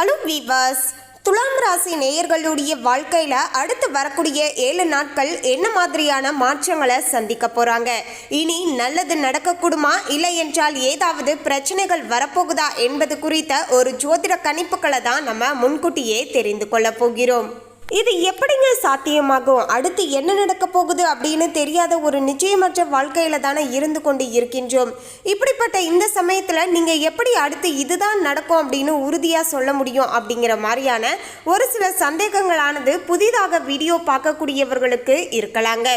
Hello viewers துலாம் ராசி நேயர்களுடைய வாழ்க்கையில் அடுத்து வரக்கூடிய ஏழு நாட்கள் என்ன மாதிரியான மாற்றங்களை சந்திக்க போகிறாங்க இனி நல்லது நடக்கக்கூடுமா? இல்லை என்றால் ஏதாவது பிரச்சனைகள் வரப்போகுதா என்பது குறித்த ஒரு ஜோதிட கணிப்புகளை தான் நம்ம முன்கூட்டியே தெரிந்து கொள்ள போகிறோம். இது எப்படிங்க சாத்தியமாகும்? அடுத்து என்ன நடக்க போகுது அப்படின்னு தெரியாத ஒரு நிச்சயமற்ற வாழ்க்கையில தானே இருந்து கொண்டு இருக்கின்றோம். இப்படிப்பட்ட இந்த சமயத்துல நீங்க எப்படி அடுத்து இதுதான் நடக்கும் அப்படின்னு உறுதியா சொல்ல முடியும் அப்படிங்கிற மாதிரியான ஒரு சில சந்தேகங்களானது புதிதாக வீடியோ பார்க்கக்கூடியவர்களுக்கு இருக்கலாங்க.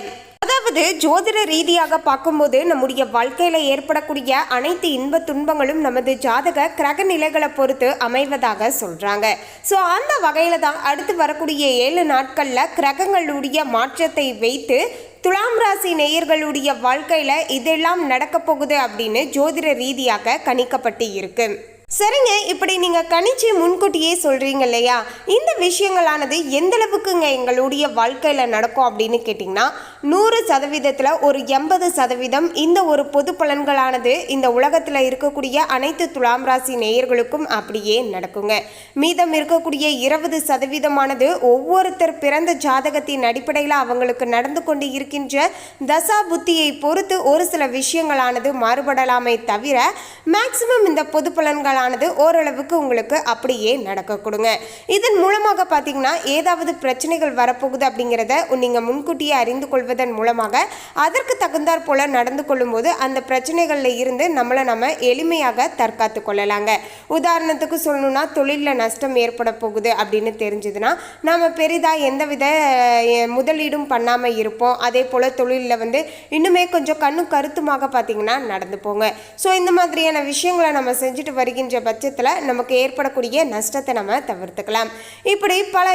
அதாவது ஜோதிட ரீதியாக பார்க்கும்போது நம்முடைய வாழ்க்கையில் ஏற்படக்கூடிய அனைத்து இன்ப துன்பங்களும் நமது ஜாதக கிரக நிலைகளை பொறுத்து அமைவதாக சொல்கிறாங்க ஸோ அந்த வகையில் தான் அடுத்து வரக்கூடிய ஏழு நாட்களில் கிரகங்களுடைய மாற்றத்தை வைத்து துலாம் ராசி நேயர்களுடைய வாழ்க்கையில் இதெல்லாம் நடக்கப் போகுது அப்படின்னு ஜோதிட ரீதியாக கணிக்கப்பட்டு இருக்குது சரிங்க இப்படி நீங்கள் கணிச்சு முன்கூட்டியே சொல்கிறீங்க இல்லையா? இந்த விஷயங்களானது எந்த அளவுக்குங்க எங்களுடைய வாழ்க்கையில் நடக்கும் அப்படின்னு கேட்டிங்கன்னா நூறு சதவீதத்தில் ஒரு எண்பது சதவீதம் இந்த ஒரு பொது பலன்களானது இந்த உலகத்தில் இருக்கக்கூடிய அனைத்து துலாம் ராசி நேயர்களுக்கும் அப்படியே நடக்குங்க. மீதம் இருக்கக்கூடிய இருபது சதவீதமானது ஒவ்வொருத்தர் பிறந்த ஜாதகத்தின் அடிப்படையில் அவங்களுக்கு நடந்து கொண்டு இருக்கின்ற தசா புத்தியை பொறுத்து ஒரு சில விஷயங்களானது மாறுபடலாமே தவிர மேக்சிமம் இந்த பொது ஆனது ஓரளவுக்கு உங்களுக்கு அப்படியே நடக்க கொடுங்க. இதன் மூலமாக பார்த்தீங்கன்னா ஏதாவது பிரச்சனைகள் வரப்போகுது அப்படிங்கிறத நீங்கள் முன்கூட்டியே அறிந்து கொள்வதன் மூலமாக அதற்கு தகுந்தாற் போல நடந்து கொள்ளும்போது அந்த பிரச்சனைகளில் இருந்து நம்மளை நம்ம எளிமையாக தற்காத்து கொள்ளலாங்க. உதாரணத்துக்கு சொல்லணும்னா தொழிலில் நஷ்டம் ஏற்பட போகுது அப்படின்னு தெரிஞ்சதுன்னா நம்ம பெரிதாக எந்தவித முதலீடும் பண்ணாமல் இருப்போம். அதே போல் தொழிலில் வந்து இன்னுமே கொஞ்சம் கண்ணும் கருத்துமாக பார்த்தீங்கன்னா நடந்து போங்க. ஸோ இந்த மாதிரியான விஷயங்களை நம்ம செஞ்சுட்டு வருகின்ற பட்சத்தில் நமக்கு ஏற்படக்கூடிய நஷ்டத்தை நம்ம தவிர்த்துக்கலாம். இப்படி பல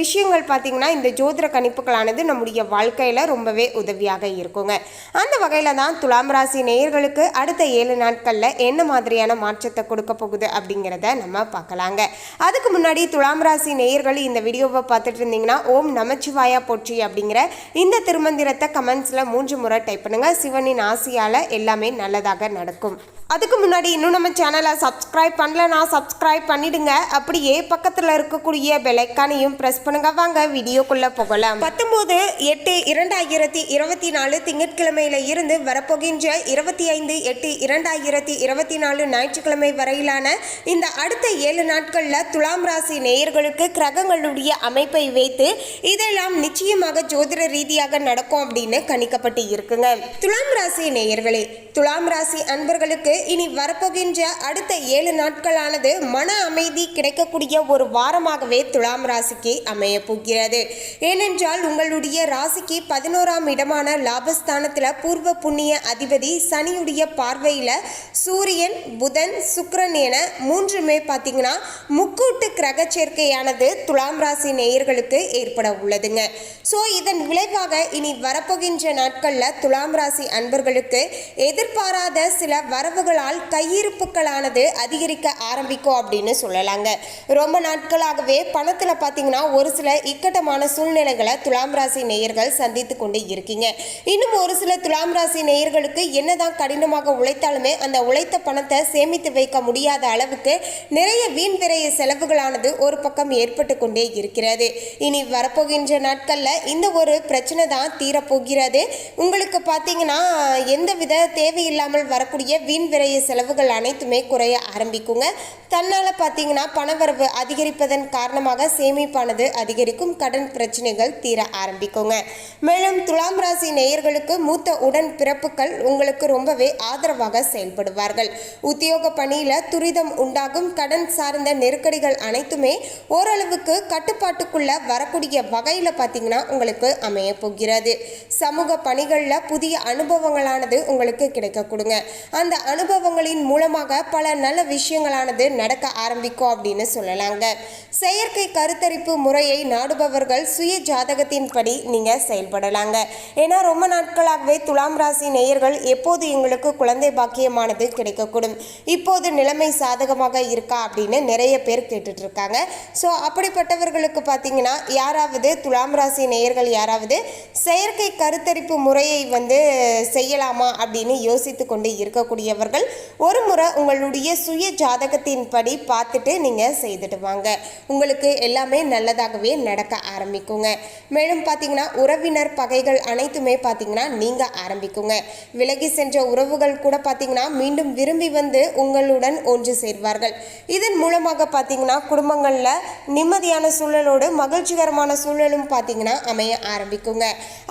விஷயங்கள் பார்த்தீங்கன்னா இந்த ஜோதிட கணிப்புகளானது நம்முடைய வாழ்க்கையில் ரொம்பவே உதவியாக இருக்குங்க. அந்த வகையில் தான் துலாம் ராசி நேயர்களுக்கு அடுத்த ஏழு நாட்களில் என்ன மாதிரியான மாற்றத்தை கொடுக்க போகுது அப்படிங்கிறத நம்ம பார்க்கலாங்க. அதுக்கு முன்னாடி துலாம் ராசி நேயர்கள் இந்த வீடியோவை பார்த்துட்டு இருந்தீங்கன்னா ஓம் நமச்சிவாயா போற்றி அப்படிங்கிற இந்த திருமந்திரத்தை கமெண்ட்ஸில் மூன்று முறை டைப் பண்ணுங்க. சிவனின் ஆசையால் எல்லாமே நல்லதாக நடக்கும். அதுக்கு முன்னாடி இன்னும் நம்ம சேனலை சப்ஸ்கிரைப் பண்ணலனா சப்ஸ்கிரைப் பண்ணிடுங்க. அப்படியே பக்கத்தில் இருக்கக்கூடிய பெலைக்கானையும் ப்ரெஸ் பண்ணுங்க. வாங்க வீடியோக்குள்ளே போகலாம். பத்தொம்போது எட்டு இரண்டாயிரத்தி இருபத்தி நாலு திங்கட்கிழமையில இருந்து வரப்போகின்ற இருபத்தி ஐந்து எட்டு இரண்டாயிரத்தி இருபத்தி நாலு ஞாயிற்றுக்கிழமை வரையிலான இந்த அடுத்த ஏழு நாட்களில் துலாம் ராசி நேயர்களுக்கு கிரகங்களுடைய அமைப்பை வைத்து இதெல்லாம் நிச்சயமாக ஜோதிட ரீதியாக நடக்கும் அப்படின்னு கணிக்கப்பட்டு இருக்குங்க. துலாம் ராசி நேயர்களே துலாம் ராசி அன்பர்களுக்கு இனி வரப்போகின்ற அடுத்த ஏழு நாட்களானது மன அமைதி கிடைக்கக்கூடிய ஒரு வாரமாகவே துலாம் ராசிக்கு அமைய போகிறது. ஏனென்றால் உங்களுடைய ராசிக்கு பதினோராம் இடமான லாபஸ்தானத்தில் பூர்வ புண்ணிய அதிபதி சனியுடைய பார்வையில் சூரியன் புதன் சுக்ரன் என மூன்றுமே பார்த்தீங்கன்னா முக்கூட்டு கிரக சேர்க்கையானது துலாம் ராசி நேயர்களுக்கு ஏற்பட உள்ளதுங்க. ஸோ இதன் விளைவாக இனி வரப்போகின்ற நாட்களில் துலாம் ராசி அன்பர்களுக்கு எதிர்பாராத சில வரவுகள் வரவுகளால் கையிருப்புகளானது அதிகரிக்க ஆரம்பிக்கும் அப்படின்னு சொல்லலாங்க. ரொம்ப நாட்களாகவே பணத்தில் பார்த்தீங்கன்னா ஒரு சில இக்கட்டமான சூழ்நிலைகளை துலாம் ராசி நேயர்கள் சந்தித்து கொண்டு இருக்கீங்க. இன்னும் ஒரு சில துலாம் ராசி நேயர்களுக்கு என்னதான் கடினமாக உழைத்தாலுமே அந்த உழைத்த பணத்தை சேமித்து வைக்க முடியாத அளவுக்கு நிறைய வீண் விரைய செலவுகளானது ஒரு பக்கம் ஏற்பட்டு கொண்டே இருக்கிறது. இனி வரப்போகின்ற நாட்களில் இந்த ஒரு பிரச்சனை தான் தீரப்போகிறது. உங்களுக்கு பார்த்தீங்கன்னா எந்தவித தேவையில்லாமல் வரக்கூடிய வீண் விரைய செலவுகள் அனைத்துமே குறைய ஆரம்பிக்குங்க. தன்னால் பார்த்தீங்கன்னா பணவரவு அதிகரிப்பதன் காரணமாக சேமிப்பானது அதிகரிக்கும். கடன் பிரச்சனைகள் தீர ஆரம்பிக்குங்க. மேலும் துலாம் ராசி நேயர்களுக்கு மூத்த உடன் பிறப்புகள் உங்களுக்கு ரொம்பவே ஆதரவாக செயல்படுவார்கள். உத்தியோக பணியில் துரிதம் உண்டாகும். கடன் சார்ந்த நெருக்கடிகள் அனைத்துமே ஓரளவுக்கு கட்டுப்பாட்டுக்குள்ள வரக்கூடிய வகையில் பார்த்தீங்கன்னா உங்களுக்கு அமைய போகிறது. சமூக பணிகளில் புதிய அனுபவங்களானது உங்களுக்கு கிடைக்க கொடுங்க. அந்த அனுபவங்களின் மூலமாக பல நல்ல விஷயங்களானது நடக்க ஆரம்பிக்கும் அப்படின்னு சொல்லலாங்க. செயற்கை கருத்தரிப்பு முறையை நாடுபவர்கள் சுய ஜாதகத்தின்படி நீங்கள் செயல்படலாங்க. ஏன்னா ரொம்ப நாட்களாகவே துலாம் ராசி நேயர்கள் எப்போது எங்களுக்கு குழந்தை பாக்கியமானது கிடைக்கக்கூடும். இப்போது நிலைமை சாதகமாக இருக்கா அப்படின்னு நிறைய பேர் கேட்டுட்டு இருக்காங்க ஸோ அப்படிப்பட்டவர்களுக்கு பார்த்தீங்கன்னா யாராவது துலாம் ராசி நேயர்கள் யாராவது செயற்கை கருத்தரிப்பு முறையை வந்து செய்யலாமா அப்படின்னு யோசித்து கொண்டு இருக்கக்கூடியவர்கள் ஒரு முறை உங்களுடைய சுய ஜாதகத்தின்படி பார்த்துட்டு நீங்கள் செய்துட்டு வாங்க. உங்களுக்கு எல்லாமே நல்லதாகவே நடக்க ஆரம்பிக்குங்க. மேலும் பார்த்தீங்கன்னா உறவினர் பகைகள் அனைத்துமே பார்த்தீங்கன்னா நீங்கள் ஆரம்பிக்குங்க. விலகி சென்ற உறவுகள் கூட பார்த்தீங்கன்னா மீண்டும் விரும்பி வந்து உங்களுடன் ஒன்று சேர்வார்கள். இதன் மூலமாக பார்த்தீங்கன்னா குடும்பங்களில் நிம்மதியான சூழலோடு மகிழ்ச்சிகரமான சூழலும் பார்த்தீங்கன்னா அமைய ஆரம்பிக்குங்க.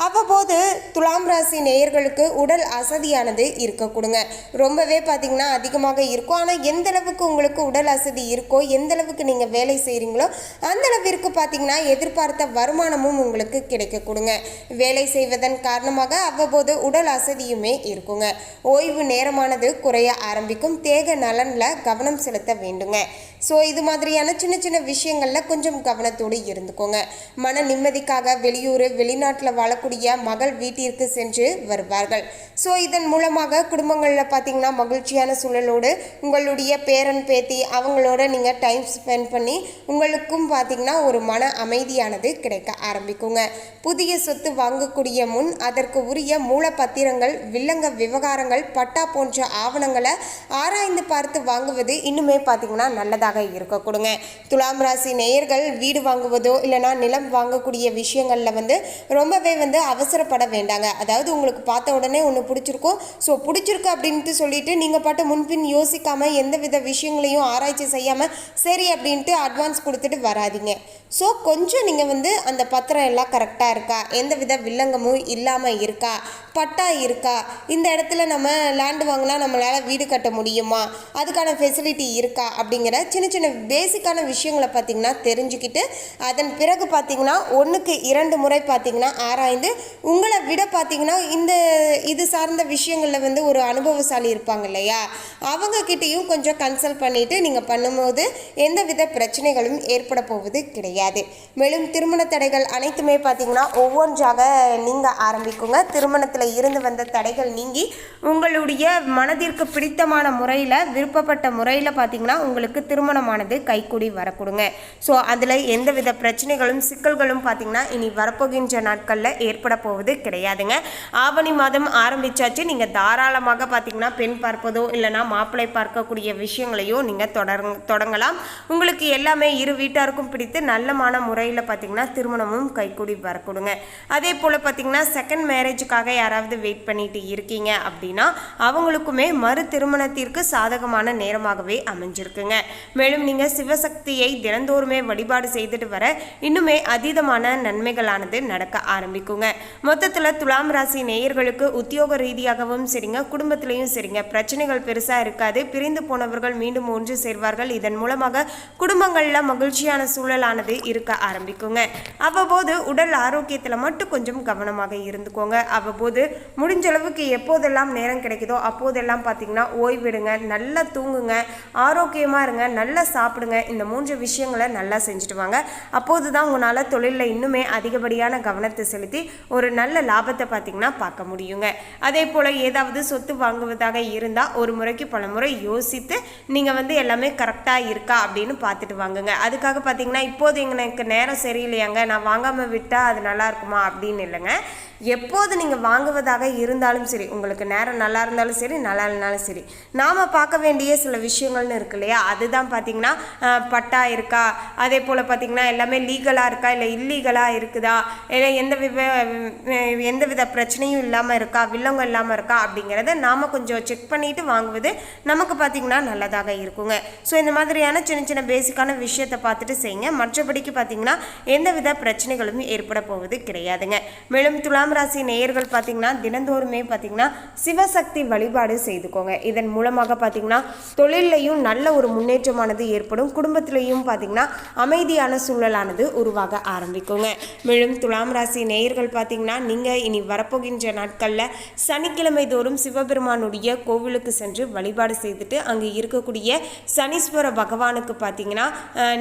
அவ்வப்போது துலாம் ராசி நேயர்களுக்கு உடல் அசதியானது இருக்க கொடுங்க ரொம்பவே பார்த்தீங்கன்னா அதிகமாக இருக்கும். ஆனால் எந்த அளவுக்கு உங்களுக்கு உடல் அசதி இருக்கோ எந்த அளவுக்கு நீங்கள் வேலை செய்கிறீங்களோ அந்த அளவிற்கு பார்த்தீங்கன்னா எதிர்பார்த்த வருமானமும் உங்களுக்கு கிடைக்கக்கூடுங்க வேலை செய்வதன் காரணமாக அவ்வப்போது உடல் அசதியுமே இருக்குங்க. ஓய்வு நேரமானது குறைய ஆரம்பிக்கும். தேக நலனில் கவனம் செலுத்த வேண்டுங்க. ஸோ இது மாதிரியான சின்ன சின்ன விஷயங்களில் கொஞ்சம் கவனத்தோடு இருந்துக்கோங்க. மன நிம்மதிக்காக வெளியூர் வெளிநாட்டில் வாழக்கூடிய மகள் வீட்டிற்கு சென்று வருவார்கள். ஸோ இதன் மூலமாக குடும்பங்களில் பார்த்தீங்கன்னா மகிழ்ச்சியான சூழலோடு உங்களுடைய பேரன் பேத்தி அவங்களோட நீங்கள் டைம் ஸ்பெண்ட் பண்ணி உங்களுக்கும் பார்த்திங்கன்னா ஒரு மன அமைதியானது கிடைக்க ஆரம்பிக்குங்க. புதிய சொத்து வாங்கக்கூடிய முன் அதற்கு உரிய மூலப்பத்திரங்கள் வில்லங்க விவகாரங்கள் பட்டா போன்ற ஆவணங்களை ஆராய்ந்து பார்த்து வாங்குவது இன்னுமே பார்த்திங்கன்னா நல்லதாக இருக்க கொடுங்க. துலாம் ராசி நேயர்கள் வீடு வாங்குவதோ இல்லைனா நிலம் வாங்கக்கூடிய விஷயங்களில் வந்து ரொம்பவே வந்து அவசரப்பட வேண்டாங்க. அதாவது உங்களுக்கு பார்த்த உடனே ஒன்று பிடிச்சிருக்கும். ஸோ பிடிச்சிருக்கு அப்படின்ட்டு சொல்லிட்டு நீங்கள் பாட்டு முன்பின் யோசிக்காமல் எந்த வித விஷயங்களையும் ஆராய்ச்சி செய்யாமல் சரி அப்படின்ட்டு அட்வான்ஸ் கொடுத்துட்டு வராதீங்க. ஸோ கொஞ்சம் நீங்கள் வந்து அந்த பத்திரம் எல்லாம் கரெக்டாக இருக்கா? எந்த வித வில்லங்கமும் இல்லாமல் இருக்கா? பட்டா இருக்கா? இந்த இடத்துல நம்ம லேண்டு வாங்கினா நம்மளால் வீடு கட்ட முடியுமா? அதுக்கான ஃபெசிலிட்டி இருக்கா? அப்படிங்கிற சின்ன சின்ன பேசிக்கான விஷயங்களை பார்த்திங்கன்னா தெரிஞ்சுக்கிட்டு அதன் பிறகு பார்த்தீங்கன்னா ஒன்றுக்கு இரண்டு முறை பார்த்திங்கன்னா ஆராய்ந்து உங்களை விட பார்த்தீங்கன்னா இந்த இது சார்ந்த விஷயங்களில் வந்து ஒரு அனுபவசாலி இருப்பாங்க. இல்லையா? அவங்க கிட்டேயும் கொஞ்சம் கன்சல்ட் பண்ணிட்டு நீங்கள் பண்ணும்போது எந்தவித பிரச்சனைகளும் ஏற்பட போவது கிடையாது. மேலும் திருமண தடைகள் அனைத்துமே பார்த்தீங்கன்னா ஒவ்வொன்றாக நீங்க ஆரம்பிக்குங்க. திருமணத்தில் இருந்து வந்த தடைகள் நீங்கி உங்களுடைய மனதிற்கு பிடித்தமான முறையில் விருப்பப்பட்ட முறையில் பார்த்தீங்கன்னா உங்களுக்கு திருமணமானது கைக்கூடி வரக்கூடுங்க. ஸோ அதில் எந்தவித பிரச்சனைகளும் சிக்கல்களும் பார்த்தீங்கன்னா இனி வரப்போகின்ற நாட்களில் ஏற்பட போவது கிடையாதுங்க. ஆவணி மாதம் ஆரம்பித்தாச்சு நீங்கள் தாராளமாக பார்த்தீங்கன்னா பெண் பார்ப்பதோ இல்லைனா மாப்பிள்ளை பார்க்கக்கூடிய விஷயங்களையோ நீங்கள் தொடங்க தொடங்கலாம். உங்களுக்கு எல்லாமே இரு வீட்டாருக்கும் பிடித்து நல்லமான முறையில் பார்த்தீங்கன்னா திருமணமும் கைக்கூடி வரக்கூடுங்க. அதே போல் பார்த்தீங்கன்னா செகண்ட் மேரேஜுக்காக யாராவது வெயிட் பண்ணிட்டு இருக்கீங்க அப்படின்னா அவங்களுக்குமே மறு திருமணத்திற்கு சாதகமான நேரமாகவே அமைஞ்சிருக்குங்க. மேலும் நீங்கள் சிவசக்தியை தினந்தோறுமே வழிபாடு செய்துட்டு வர இன்னுமே அதீதமான நன்மைகளானது நடக்க ஆரம்பிக்குங்க. மொத்தத்தில் துலாம் ராசி நேயர்களுக்கு உத்தியோக ரீதியாகவும் சரிங்க குடும்பத்திலையும் சரிங்க. பிரச்சனைகள் பெருசாக இருக்காது. பிரிந்து போனவர்கள் மீண்டும் ஒன்று சேர்வார்கள். இதன் மூலமாக குடும்பங்களில் மகிழ்ச்சியான சூழலானது இருக்க ஆரம்பிக்குங்க. அவ்வப்போது உடல் ஆரோக்கியத்தில் மட்டும் கொஞ்சம் கவனமாக இருந்துக்கோங்க. அவ்வப்போது முடிஞ்ச அளவுக்கு எப்போதெல்லாம் நேரம் கிடைக்குதோ அப்போதெல்லாம் பார்த்தீங்கன்னா ஓய்விடுங்க. நல்லா தூங்குங்க. ஆரோக்கியமாக இருங்க. நல்லா சாப்பிடுங்க. இந்த மூன்று விஷயங்களை நல்லா செஞ்சுட்டு வாங்க. அப்போது தான் உங்களால் தொழிலில் இன்னுமே அதிகப்படியான கவனத்தை செலுத்தி ஒரு நல்ல லாபத்தை பார்த்தீங்கன்னா பார்க்க முடியுங்க. அதே போல் ஏதாவது சொத்து வாங்குவதாக இருந்தால் ஒரு முறைக்கு பல முறை யோசித்து நீங்கள் வந்து எல்லாமே கரெக்டாக இருக்கா அப்படின்னு பார்த்துட்டு வாங்குங்க. அதுக்காக பார்த்தீங்கன்னா இப்போது எனக்கு நேரம் சரியில்லையாங்க. நான் வாங்காமல் விட்டால் அது நல்லா இருக்குமா அப்படின்னு இல்லைங்க. எப்போது நீங்கள் வாங்குவதாக இருந்தாலும் சரி உங்களுக்கு நேரம் நல்லா இருந்தாலும் சரி நல்லா இல்லைனாலும் சரி நாம் பார்க்க வேண்டிய சில விஷயங்கள்னு இருக்கு இல்லையா? அதுதான் பார்த்தீங்கன்னா பட்டா இருக்கா? அதே போல் பார்த்தீங்கன்னா எல்லாமே லீகலாக இருக்கா? இல்லை இல்லீகலாக இருக்குதா? இல்லை எந்த வித எந்த வித பிரச்சனையும் இல்லாமல் இருக்கா? வில்லங்கம் இல்லாமல் இருக்கா? அப்படிங்கிறத நாம் கொஞ்சம் செக் பண்ணிட்டு வாங்குவது நமக்கு பார்த்தீங்கன்னா நல்லதாக இருக்குங்க. ஸோ இந்த மாதிரியான சின்ன சின்ன பேசிக்கான விஷயத்தை பார்த்துட்டு செய்யுங்க. மற்றபடிக்கு பார்த்தீங்கன்னா எந்தவித பிரச்சனைகளும் ஏற்பட போவது கிடையாதுங்க. மேலும் துலாம் ராசி நேயர்கள் பார்த்தீங்கன்னா தினந்தோறுமே பார்த்தீங்கன்னா சிவசக்தி வழிபாடு செய்துக்கோங்க. இதன் மூலமாக பார்த்தீங்கன்னா தொழிலையும் நல்ல ஒரு முன்னேற்றமானது ஏற்படும். குடும்பத்திலையும் பார்த்தீங்கன்னா அமைதியான சூழலானது உருவாக ஆரம்பிக்குங்க. மேலும் துலாம் ராசி நேயர்கள் பார்த்தீங்கன்னா நீங்கள் இனி வரப்போகின்ற நாட்களில் சனிக்கிழமை தோறும் சிவபெருமானுடைய கோவிலுக்கு சென்று வழிபாடு செய்துட்டு அங்கே இருக்கக்கூடிய சனீஸ்வர பகவானுக்கு பார்த்தீங்கன்னா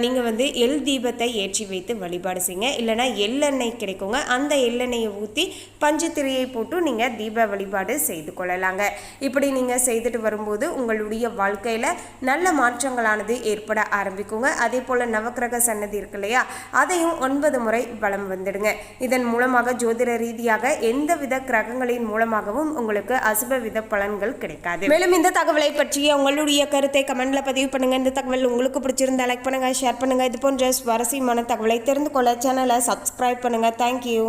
நீங்கள் வந்து எள் தீபத்தை ஏற்றி வைத்து வழிபாடு செய்யுங்க. இல்லைனா எள்ளெண்ணெய் கிடைக்குங்க. அந்த எள்ளெண்ணெயை ஊற்றி பஞ்சுத்திரையை போட்டு நீங்கள் தீப வழிபாடு செய்து கொள்ளலாங்க. இப்படி நீங்கள் செய்துட்டு வரும்போது உங்களுடைய வாழ்க்கையில் நல்ல மாற்றங்களானது ஏற்பட ஆரம்பிக்குங்க. அதே போல் நவக்கிரக சன்னதி இருக்கு இல்லையா அதையும் ஒன்பது முறை வலம் வந்துடுங்க. இதன் மூலமாக ஜோதிட ரீதியாக எந்தவித கிரகங்களின் மூலமாகவும் உங்களுக்கு அசுபவித பலன்கள் கிடைக்காது. மேலும் இந்த தகவலை பற்றிய உங்களுடைய கருத்தை கமெண்ட்ல பதிவு பண்ணுங்க. இந்த தகவல் உங்களுக்கு பிடிச்சிருந்தா லைக் பண்ணுங்க ஷேர் பண்ணுங்க. இது போன்ற சுவாரஸ்யமான தகவலை தெரிந்து கொள்ள சேனலை சப்ஸ்கிரைப் பண்ணுங்க. தேங்க்யூ